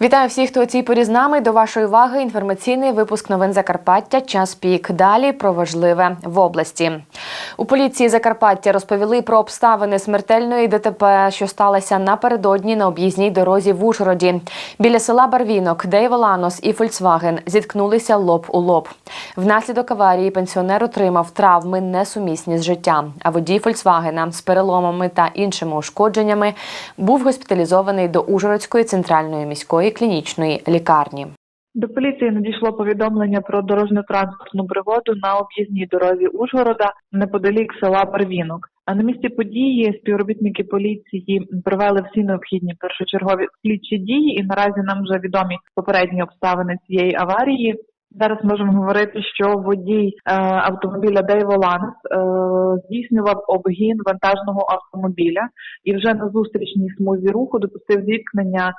Вітаю всіх, хто у цій порі з нами. До вашої уваги інформаційний випуск новин Закарпаття. Час пік. Далі про важливе в області. У поліції Закарпаття розповіли про обставини смертельної ДТП, що сталося напередодні на об'їзній дорозі в Ужгороді. Біля села Барвінок, Дейв Ланос і Фольксваген зіткнулися лоб у лоб. Внаслідок аварії пенсіонер отримав травми несумісні з життям. А водій Фольксвагена з переломами та іншими ушкодженнями був госпіталізований до Ужгородської центральної міської клінічної лікарні. До поліції надійшло повідомлення про дорожньо-транспортну пригоду на об'їзній дорозі Ужгорода неподалік села Барвінок. А на місці події співробітники поліції провели всі необхідні першочергові слідчі дії, і наразі нам вже відомі попередні обставини цієї аварії. Зараз можемо говорити, що водій е, автомобіля Дейволанс е, здійснював обгін вантажного автомобіля і вже на зустрічній смузі руху допустив зіткнення е,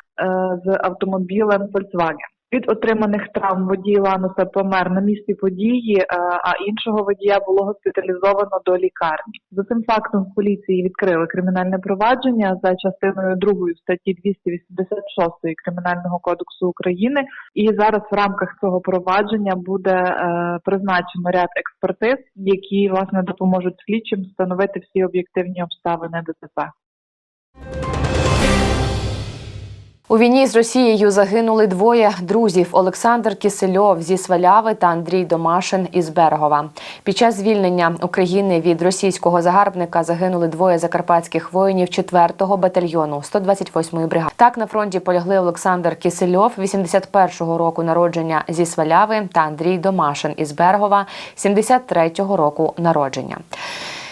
з автомобілем Volkswagen. Від отриманих травм водій Лануса помер на місці події, е, а іншого водія було госпіталізовано до лікарні. За цим фактом поліції відкрили кримінальне провадження за частиною 2 статті 286 Кримінального кодексу України. І зараз в рамках цього провадження буде е, призначено ряд експертиз, які власне допоможуть слідчим встановити всі об'єктивні обставини ДТП. У війні з Росією загинули двоє друзів: Олександр Кисельов зі Сваляви та Андрій Домашин із Берегова. Під час звільнення України від російського загарбника загинули двоє закарпатських воїнів 4-го батальйону 128-ї бригади. Так на фронті полягли Олександр Кисельов, 81-го року народження зі Сваляви, та Андрій Домашин із Берегова, 73-го року народження.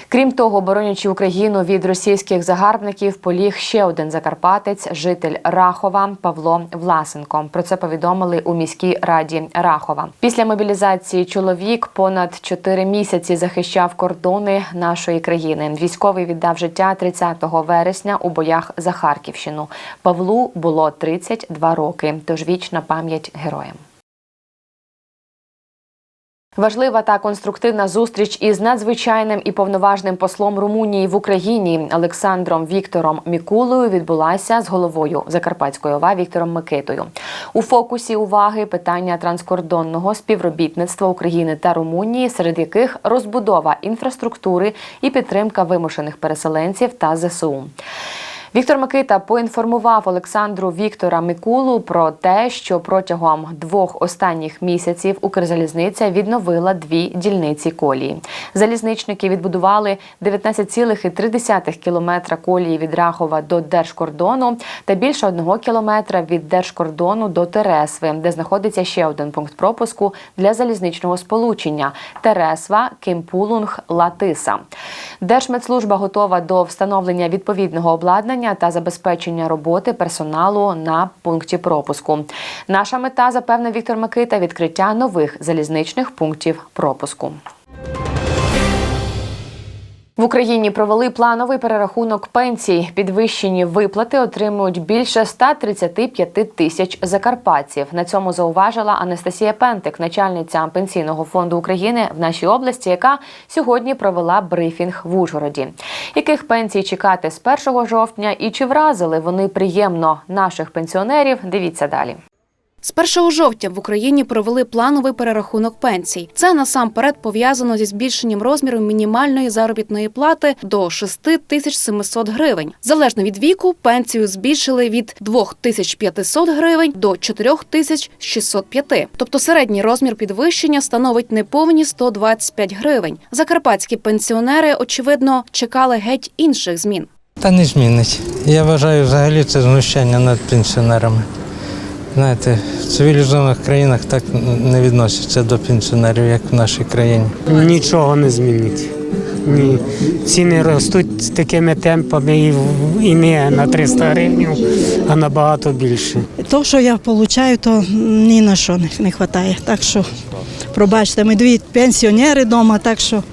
Крім того, боронячи Україну від російських загарбників, поліг ще один закарпатець, житель Рахова Павло Власенко. Про це повідомили у міській раді Рахова. Після мобілізації чоловік понад 4 місяці захищав кордони нашої країни. Військовий віддав життя 30 вересня у боях за Харківщину. Павлу було 32 роки. Тож вічна пам'ять героям. Важлива та конструктивна зустріч із надзвичайним і повноважним послом Румунії в Україні Олександром Віктором Мікулою відбулася з головою Закарпатської ОВА Віктором Микитою. У фокусі уваги питання транскордонного співробітництва України та Румунії, серед яких розбудова інфраструктури і підтримка вимушених переселенців та ЗСУ. Віктор Микита поінформував Олександру Віктора Микулу про те, що протягом двох останніх місяців Укрзалізниця відновила дві дільниці колії. Залізничники відбудували 19,3 кілометра колії від Рахова до держкордону та більше одного кілометра від держкордону до Тересви, де знаходиться ще один пункт пропуску для залізничного сполучення Тересва, Кимпулунг, Латиса. Держмедслужба готова до встановлення відповідного обладнання та забезпечення роботи персоналу на пункті пропуску. Наша мета, запевнив Віктор Микита, відкриття нових залізничних пунктів пропуску. В Україні провели плановий перерахунок пенсій. Підвищені виплати отримують більше 135 тисяч закарпатців. На цьому зауважила Анастасія Пентик, начальниця пенсійного фонду України в нашій області, яка сьогодні провела брифінг в Ужгороді. Яких пенсій чекати з 1 жовтня і чи вразили вони приємно наших пенсіонерів? Дивіться далі. З 1 жовтня в Україні провели плановий перерахунок пенсій. Це насамперед пов'язано зі збільшенням розміру мінімальної заробітної плати до 6700 гривень. Залежно від віку, пенсію збільшили від 2500 гривень до 4605. Тобто середній розмір підвищення становить неповні 125 гривень. Закарпатські пенсіонери, очевидно, чекали геть інших змін. Та не змінить. Я вважаю, взагалі це знущання над пенсіонерами. Знаєте, в цивілізованих країнах так не відносяться до пенсіонерів, як в нашій країні. Нічого не змінить. Ні. Ціни ростуть такими темпами і, і не на 300 гривень, а набагато більше. То, що я отримую, то ні на що не, не вистачає. Так що, пробачте, ми дві пенсіонери вдома, так що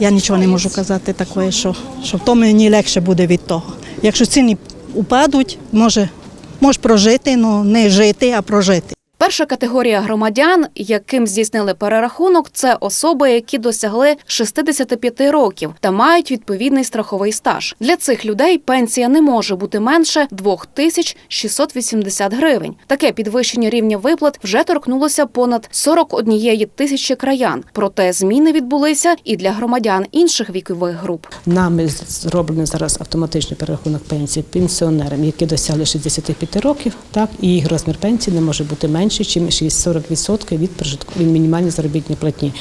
я нічого не можу казати такое, що, що то мені легше буде від того. Якщо ціни упадуть, може, може прожити, але не жити, а прожити. Перша категорія громадян, яким здійснили перерахунок, це особи, які досягли 65 років та мають відповідний страховий стаж. Для цих людей пенсія не може бути менше 2680 гривень. Таке підвищення рівня виплат вже торкнулося понад 41 тисячі краян. Проте зміни відбулися і для громадян інших вікових груп. Нами зроблений зараз автоматичний перерахунок пенсії пенсіонерам, які досягли 65 років, так і їх розмір пенсії не може бути менше, ніж 40% від прожитку- від мінімальної заробітної платні.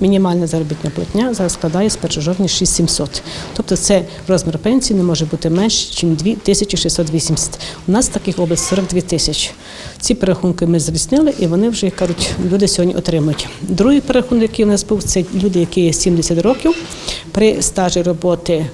Мінімальна заробітна платня зараз складає з 1 жовтня 6700. Тобто це розмір пенсії не може бути менше, ніж 2680. У нас таких областей 42 тисячі. Ці перерахунки ми здійснили, і вони вже як кажуть, люди сьогодні отримують. Другий перерахунок, який у нас був, це люди, які є 70 років при стажі роботи.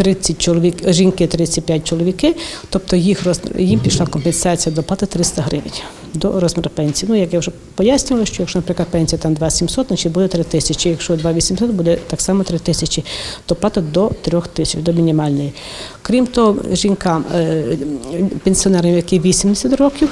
Е, 30 чоловік, жінки 35 чоловіки, тобто їх роз, їм пішла компенсація доплати 300 гривень до розміру пенсії. Ну, як я вже пояснювала, що якщо, наприклад, пенсія там 2700, значить буде 3 тисячі. Якщо 2800, буде так само 3 тисячі. Доплата до 3 тисяч, до мінімальної. Крім того, жінкам, е, пенсіонерам, які 80 років,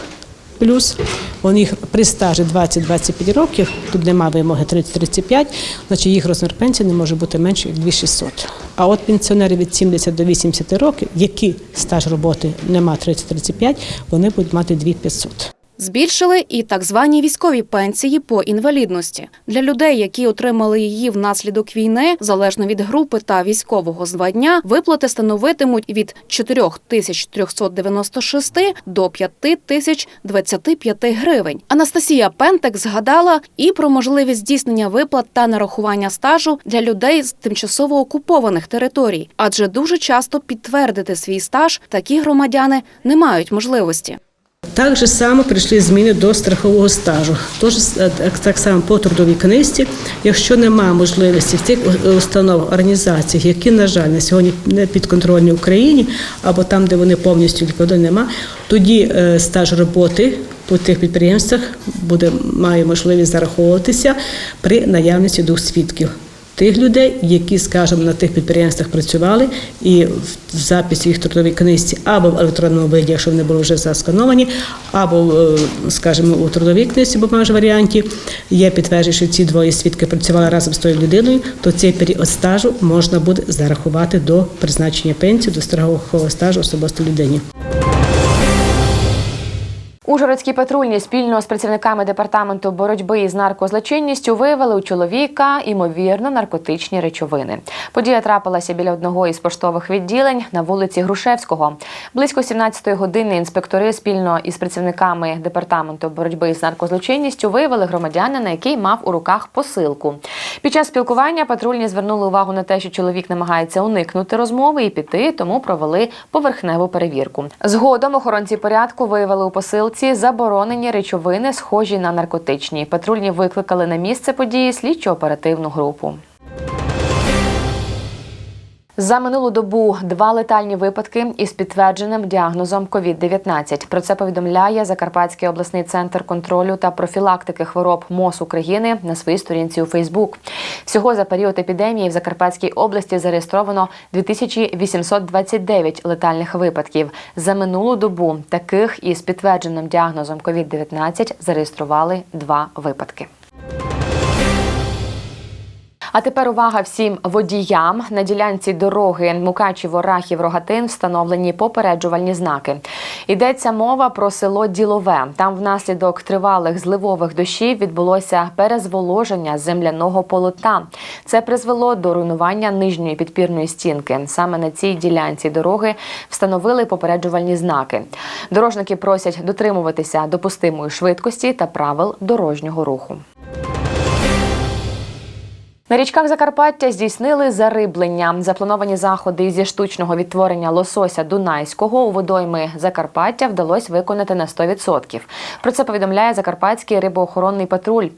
Плюс у них при стажі 20-25 років, тут немає вимоги 30-35, значить їх розмір пенсії не може бути менше як 2600. А от пенсіонери від 70 до 80 років, які стаж роботи нема 30-35, вони будуть мати 2500. Збільшили і так звані військові пенсії по інвалідності для людей, які отримали її внаслідок війни, залежно від групи та військового звання, виплати становитимуть від 4396 до 5025 гривень. Анастасія Пентек згадала і про можливість здійснення виплат та нарахування стажу для людей з тимчасово окупованих територій, адже дуже часто підтвердити свій стаж такі громадяни не мають можливості. Так же само прийшли зміни до страхового стажу. Тож е, так- само по трудовій книжці, якщо немає можливості в тих установах, організаціях, які, на жаль, на сьогодні не підконтрольні Україні, або там, де вони повністю ліквідовані, нема, тоді е, стаж роботи по тих підприємствах буде має можливість зараховуватися при наявності двох свідків тих людей, які, скажімо, на тих підприємствах працювали, і в записі їх трудовій книжці або в електронному виді, якщо вони були вже заскановані, або, е, скажімо, у трудовій книжці, бо майже варіанті, є підтвердження, що ці двоє свідки працювали разом з тою людиною, то цей період стажу можна буде зарахувати до призначення пенсії, до страхового стажу особисто людині. Ужгородські патрульні спільно з працівниками департаменту боротьби із наркозлочинністю виявили у чоловіка імовірно наркотичні речовини. Подія трапилася біля одного із поштових відділень на вулиці Грушевського. Близько 17-ї години інспектори спільно із працівниками департаменту боротьби з наркозлочинністю виявили громадянина, який мав у руках посилку. Під час спілкування патрульні звернули увагу на те, що чоловік намагається уникнути розмови і піти, тому провели поверхневу перевірку. Згодом охоронці порядку виявили у посилці заборонені речовини, схожі на наркотичні. Патрульні викликали на місце події слідчо-оперативну групу. За минулу добу два летальні випадки із підтвердженим діагнозом COVID-19. Про це повідомляє Закарпатський обласний центр контролю та профілактики хвороб МОЗ України на своїй сторінці у Фейсбук. Всього за період епідемії в Закарпатській області зареєстровано 2829 летальних випадків. За минулу добу таких із підтвердженим діагнозом COVID-19 зареєстрували два випадки. А тепер увага всім водіям. На ділянці дороги Мукачево-Рахів-Рогатин встановлені попереджувальні знаки. Йдеться мова про село Ділове. Там внаслідок тривалих зливових дощів відбулося перезволоження земляного полота. Це призвело до руйнування нижньої підпірної стінки. Саме на цій ділянці дороги встановили попереджувальні знаки. Дорожники просять дотримуватися допустимої швидкості та правил дорожнього руху. На річках Закарпаття здійснили зариблення. Заплановані заходи зі штучного відтворення лосося Дунайського у водойми Закарпаття вдалося виконати на 100%. Про це повідомляє Закарпатський рибоохоронний патруль.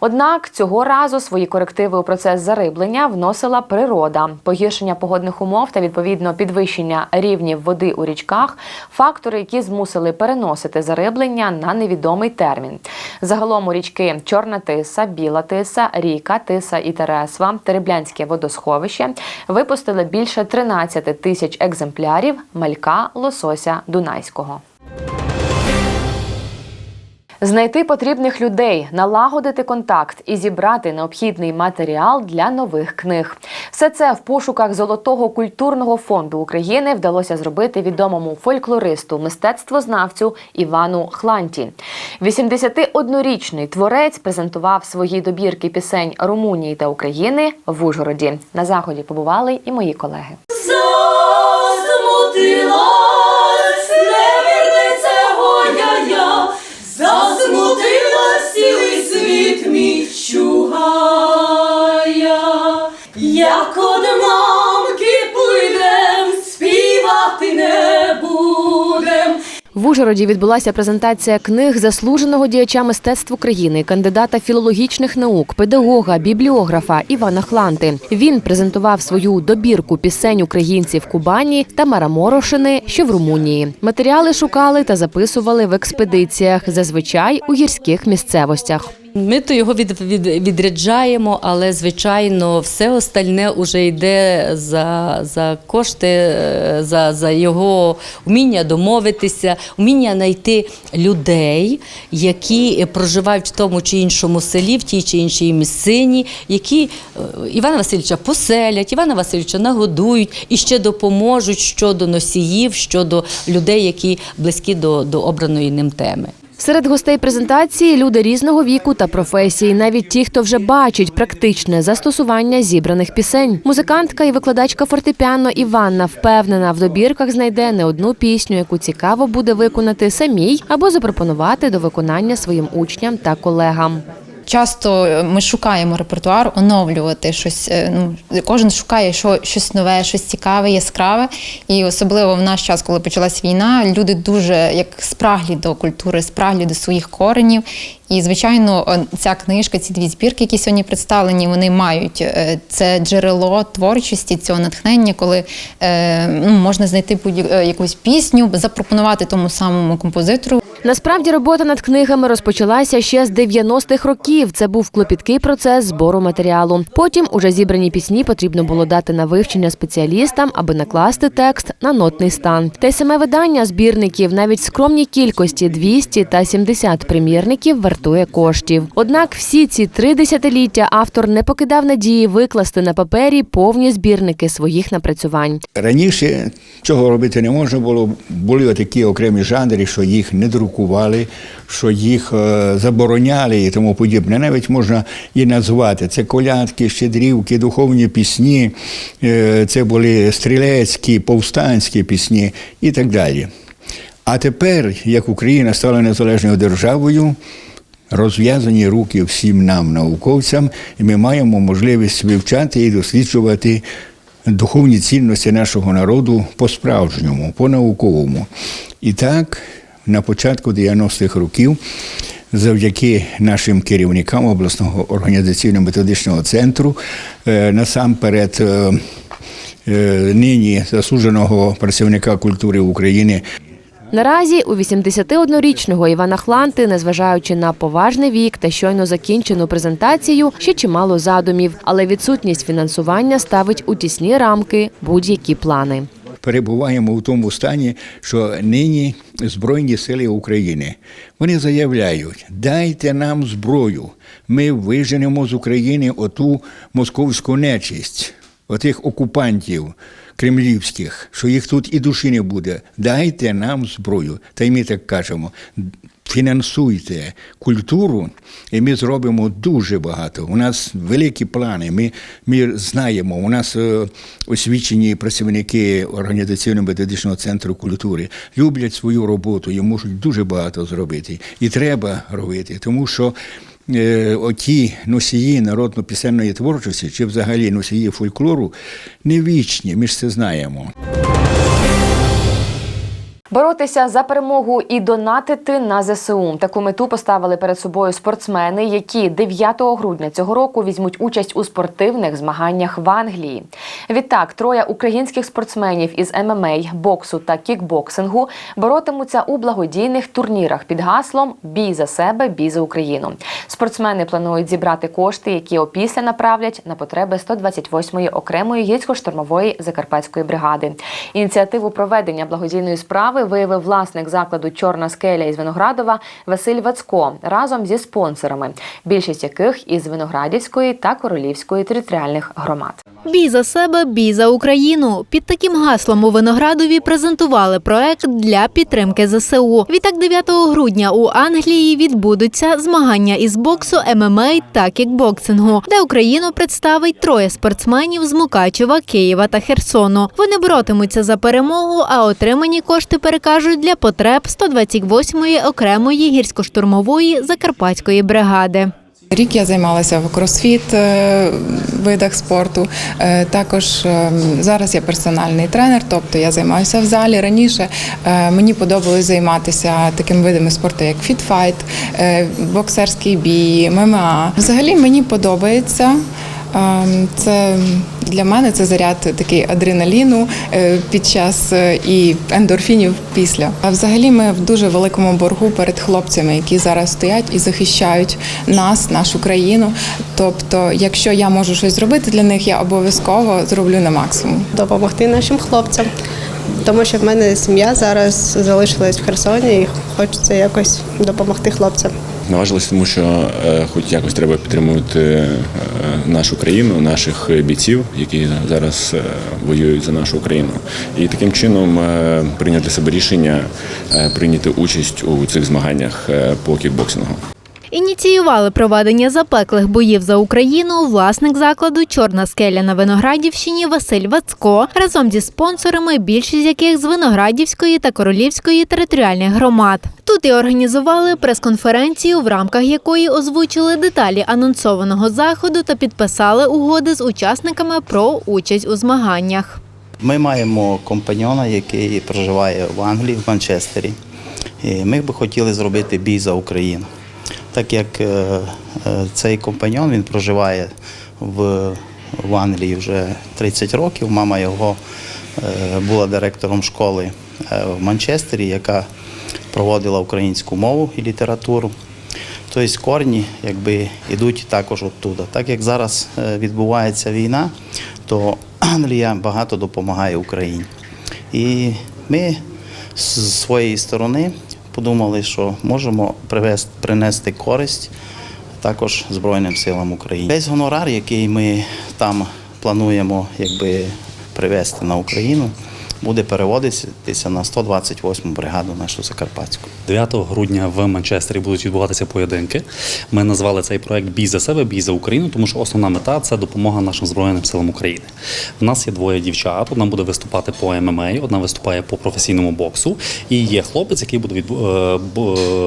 Однак цього разу свої корективи у процес зариблення вносила природа, погіршення погодних умов та відповідно підвищення рівнів води у річках фактори, які змусили переносити зариблення на невідомий термін. Загалом у річки Чорна Тиса, Біла Тиса, Ріка, Тиса і Тересва, Тереблянське водосховище випустили більше 13 тисяч екземплярів малька лосося Дунайського. Знайти потрібних людей, налагодити контакт і зібрати необхідний матеріал для нових книг. Все це в пошуках золотого культурного фонду України вдалося зробити відомому фольклористу, мистецтвознавцю Івану Хланті. 81-річний творець презентував свої добірки пісень Румунії та України в Ужгороді. На заході побували і мої колеги. Засмутилась Як од мамки пойдем, співати не будем. В Ужгороді відбулася презентація книг заслуженого діяча мистецтв України, кандидата філологічних наук, педагога, бібліографа Івана Хланти. Він презентував свою добірку пісень українців Кубані та Мараморошини, що в Румунії. Матеріали шукали та записували в експедиціях, зазвичай у гірських місцевостях. Ми то його від, від, відряджаємо, але звичайно все остальне вже йде за, за кошти, е, за, за його вміння домовитися, вміння знайти людей, які проживають в тому чи іншому селі, в тій чи іншій місцині, які е, Івана Васильовича поселять, Івана Васильовича нагодують і ще допоможуть щодо носіїв, щодо людей, які близькі до, до обраної ним теми. Серед гостей презентації люди різного віку та професії, навіть ті, хто вже бачить практичне застосування зібраних пісень. Музикантка і викладачка фортепіано Іванна впевнена, в добірках знайде не одну пісню, яку цікаво буде виконати самій або запропонувати до виконання своїм учням та колегам. Часто е, ми шукаємо репертуар, оновлювати щось. е, Ну кожен шукає що, щось нове, щось цікаве, яскраве. І особливо в наш час, коли почалась війна, люди дуже як спраглі до культури, спраглі до своїх коренів. І, звичайно, ця книжка, ці дві збірки, які сьогодні представлені, вони мають е, це джерело творчості, цього натхнення, коли е, ну, можна знайти е, якусь пісню, запропонувати тому самому композитору Насправді робота над книгами розпочалася ще з 90-х років. Це був клопіткий процес збору матеріалу. Потім уже зібрані пісні потрібно було дати на вивчення спеціалістам, аби накласти текст на нотний стан. Та й саме видання збірників навіть скромній кількості 200 та 70 примірників вартує коштів. Однак всі ці три десятиліття автор не покидав надії викласти на папері повні збірники своїх напрацювань. Раніше цього робити не можна було. Були такі окремі жанри, що їх не друкували, що їх е, забороняли і тому подібне. Навіть можна і назвати. Це колядки, щедрівки, духовні пісні, е, це були стрілецькі, повстанські пісні і так далі. А тепер, як Україна стала незалежною державою, розв'язані руки всім нам, науковцям, і ми маємо можливість вивчати і досліджувати духовні цінності нашого народу по-справжньому, по-науковому. І так, на початку 90-х років, завдяки нашим керівникам обласного організаційно-методичного центру, е, насамперед. е, е, Нині заслуженого працівника культури України Наразі у 81-річного Івана Хланти, незважаючи на поважний вік та щойно закінчену презентацію, ще чимало задумів, але відсутність фінансування ставить у тісні рамки будь-які плани. перебуваємо в тому стані, що нині Збройні сили України вони заявляють: дайте нам зброю, ми виженемо з України оту московську нечисть, отих окупантів кремлівських, що їх тут і душі не буде. Дайте нам зброю. Та й ми так кажемо. Фінансуйте культуру, і ми зробимо дуже багато. У нас великі плани. Ми, ми знаємо, у нас е, освічені працівники організаційно-методичного центру культури люблять свою роботу і можуть дуже багато зробити. І треба робити, тому що. Е, Оті носії народно-пісенної творчості чи взагалі носії фольклору не вічні, ми ж це знаємо. Боротися за перемогу і донатити на ЗСУ. Таку мету поставили перед собою спортсмени, які 9 грудня цього року візьмуть участь у спортивних змаганнях в Англії. Відтак, троє українських спортсменів із ММА, боксу та кікбоксингу боротимуться у благодійних турнірах під гаслом Бій за себе, бій за Україну. Спортсмени планують зібрати кошти, які опісля направлять на потреби 128-ї окремої гірсько-штурмової закарпатської бригади. Ініціативу проведення благодійної справи справи виявив власник закладу Чорна скеля із Виноградова Василь Вацко разом зі спонсорами, більшість яких із Виноградівської та Королівської територіальних громад. Бій за себе, бій за Україну. Під таким гаслом у Виноградові презентували проект для підтримки ЗСУ. Відтак 9 грудня у Англії відбудуться змагання із боксу, ММА та кікбоксингу, де Україну представить троє спортсменів з Мукачева, Києва та Херсону. Вони боротимуться за перемогу, а отримані кошти перекажуть для потреб 128-ї окремої гірсько-штурмової закарпатської бригади. Рік я займалася в кросфіт е, видах спорту. Е, Також е, зараз я персональний тренер, тобто я займаюся в залі. Раніше мені подобалось займатися такими видами спорту, як фітфайт, боксерський бій, ММА. Взагалі мені подобається. Ем, Це для мене це заряд такий адреналіну е, під час е, і ендорфінів після. А взагалі ми в дуже великому боргу перед хлопцями, які зараз стоять і захищають нас, нашу країну. Тобто, якщо я можу щось зробити для них, я обов'язково зроблю на максимум. допомогти нашим хлопцям. Тому що в мене сім'я зараз залишилась в Херсоні і хочеться якось допомогти хлопцям. Наважилися, тому що е, хоч якось треба підтримувати е, нашу країну, наших бійців, які зараз е, воюють за нашу Україну. І таким чином прийняв для себе рішення прийняти участь у цих змаганнях по кікбоксингу. Ініціювали проведення запеклих боїв за Україну власник закладу Чорна скеля на Виноградівщині Василь Вацко разом зі спонсорами, більшість яких з Виноградівської та Королівської територіальних громад. Тут і організували прес-конференцію, в рамках якої озвучили деталі анонсованого заходу та підписали угоди з учасниками про участь у змаганнях. Ми маємо компаньона, який проживає в Англії, в Манчестері. Ми б хотіли зробити бій за Україну. Так як е, е, цей компаньон він проживає в, в Англії вже 30 років. Мама його е, була директором школи в Манчестері, яка проводила українську мову і літературу. Тобто корні якби, йдуть також оттуда. Так як зараз відбувається війна, то Англія багато допомагає Україні. І ми з своєї сторони подумали, що можемо привести, принести користь також Збройним силам України. Весь гонорар, який ми там плануємо якби, привезти на Україну, буде переводитися на 128 бригаду нашу Закарпатську. 9 грудня в Манчестері будуть відбуватися поєдинки. Ми назвали цей проект Бій за себе, бій за Україну, тому що основна мета це допомога нашим збройним силам України. В нас є двоє дівчат. Одна буде виступати по ММА, одна виступає по професійному боксу. І є хлопець, який буде е,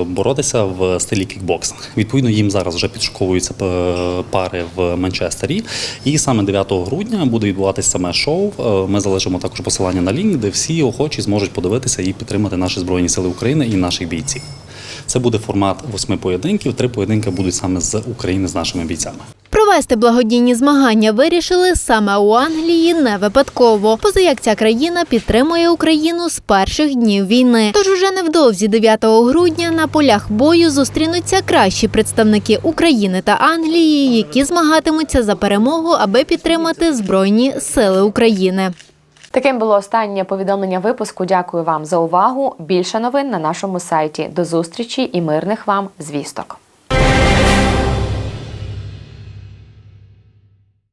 боротися в стилі кікбоксинг. Відповідно, їм зараз вже підшуковуються е, пари в Манчестері. І саме 9 грудня буде відбуватися саме шоу. Е, Ми залишимо також посилання на лінк, де всі охочі зможуть подивитися і підтримати наші збройні сили України і наших бійців. Це буде формат восьми поєдинків. Три поєдинки будуть саме з України з нашими бійцями. Провести благодійні змагання вирішили саме у Англії не випадково, поза як ця країна підтримує Україну з перших днів війни. Тож уже невдовзі 9 грудня на полях бою зустрінуться кращі представники України та Англії, які змагатимуться за перемогу, аби підтримати збройні сили України. Таким було останнє повідомлення випуску. Дякую вам за увагу. Більше новин на нашому сайті. До зустрічі і мирних вам звісток.